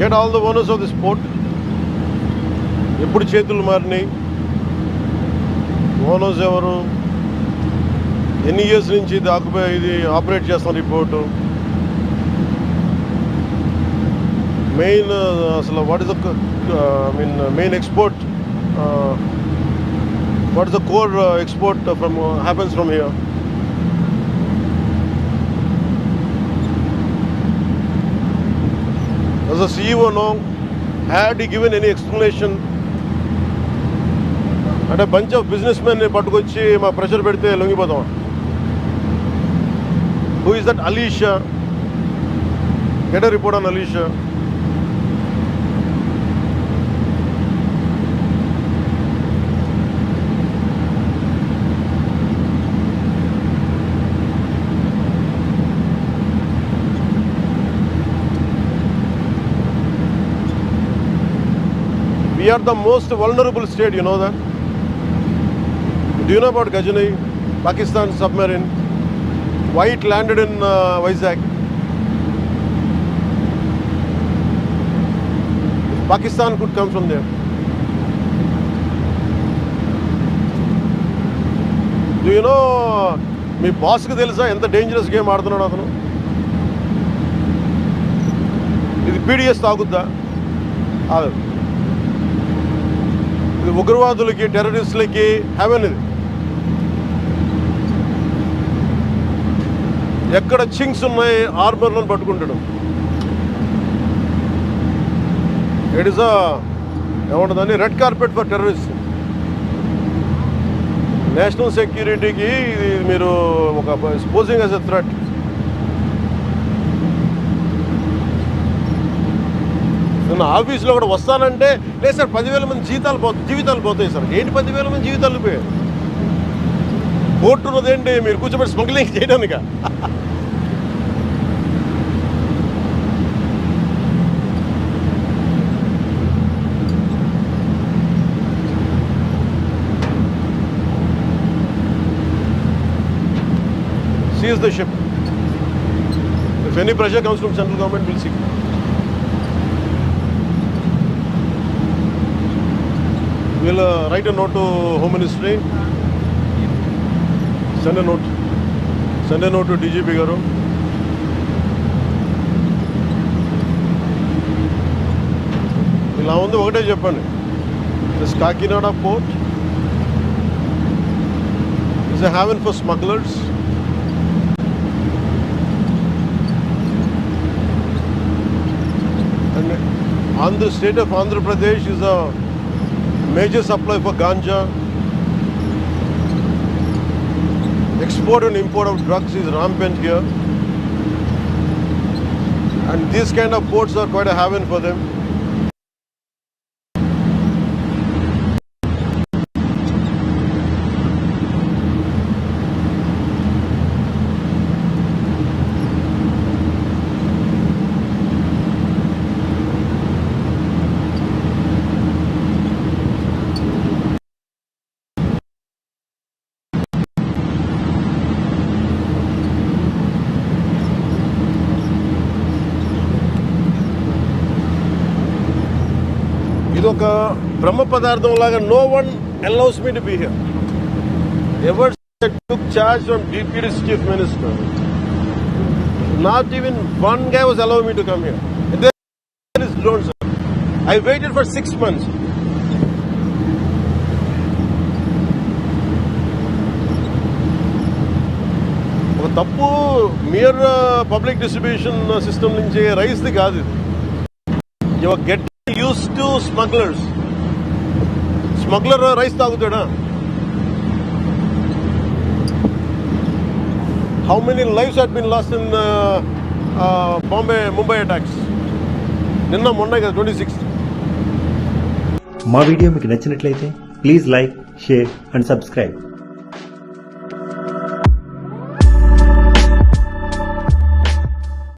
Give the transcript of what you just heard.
Get all the owners of the sport ఎప్పుడు చేతులు మారినాయి? ఓనర్స్ ఎవరు? ఎన్ని ఇయర్స్ నుంచి ఇది ఆక్యుపై ఇది ఆపరేట్ చేస్తున్నారు రిపోర్టు మెయిన్ అసలు what is the I mean main export what is the core export from happens from here as a CEO long, Had he given any explanation? అంటే bunch of business men పట్టుకొచ్చి మా pressure పెడితే లొంగిపోతాం who is that Alisha get report on Alisha are the most vulnerable state you know that do know about Ghazni Pakistan submarine white landed in Vizag Pakistan could comes from there you know మీ బాస్కి తెలుసా ఎంత dangerous game ఆడుతున్నాడు అతను? ఇది PDS తాగుద్దా? అదే ఉగ్రవాదులకి టెర్రరిస్టులకి haven ఇది. ఎక్కడ Ching's ఉన్నాయి ఆర్మర్లను పట్టుకుంటాడు. It is ఏమంటుందని red carpet for terrorist national సెక్యూరిటీకి ఇది మీరు ఒక స్పోజింగ్ యాజ్ ఎ థ్రెట్ నిన్న ఆఫీస్లో కూడా వస్తానంటే లేదు సార్ పదివేల మంది జీతాలు పో జీవితాలు పోతాయి సార్ ఏంటి పదివేల మంది జీవితాలు పోయాయి కోర్టు ఉన్నదేంటి మీరు కూర్చోబెట్టి స్మగ్లింగ్ చేయడానిక seize the ship. If any pressure comes from central government, we'll see. Will write and note home ministry send note send note DGP గారు. ఇలా ఉంది ఒకటే చెప్పండి. Is Kakinada port is a haven for smugglers and Andhra state of Andhra Pradesh is a major supply for ganja. Export and import of drugs is rampant here. And these kind of ports are quite a haven for them. ఇది ఒక బ్రహ్మ పదార్థం లాగా no one allows me to be here ever took charge from deputy chief minister not even వన్గా was allow me to come here don't I waited for six months ఒక తప్పు mere public distribution system నుంచి రైస్ది కాదు ఇది. Your get use to smugglers smuggler rice తాగుతాడా how many lifes had been lost in Bombay Mumbai attacks నిన్న మొన్న కదా twenty six మా వీడియో మీకు నచ్చినట్లయితే please like share and subscribe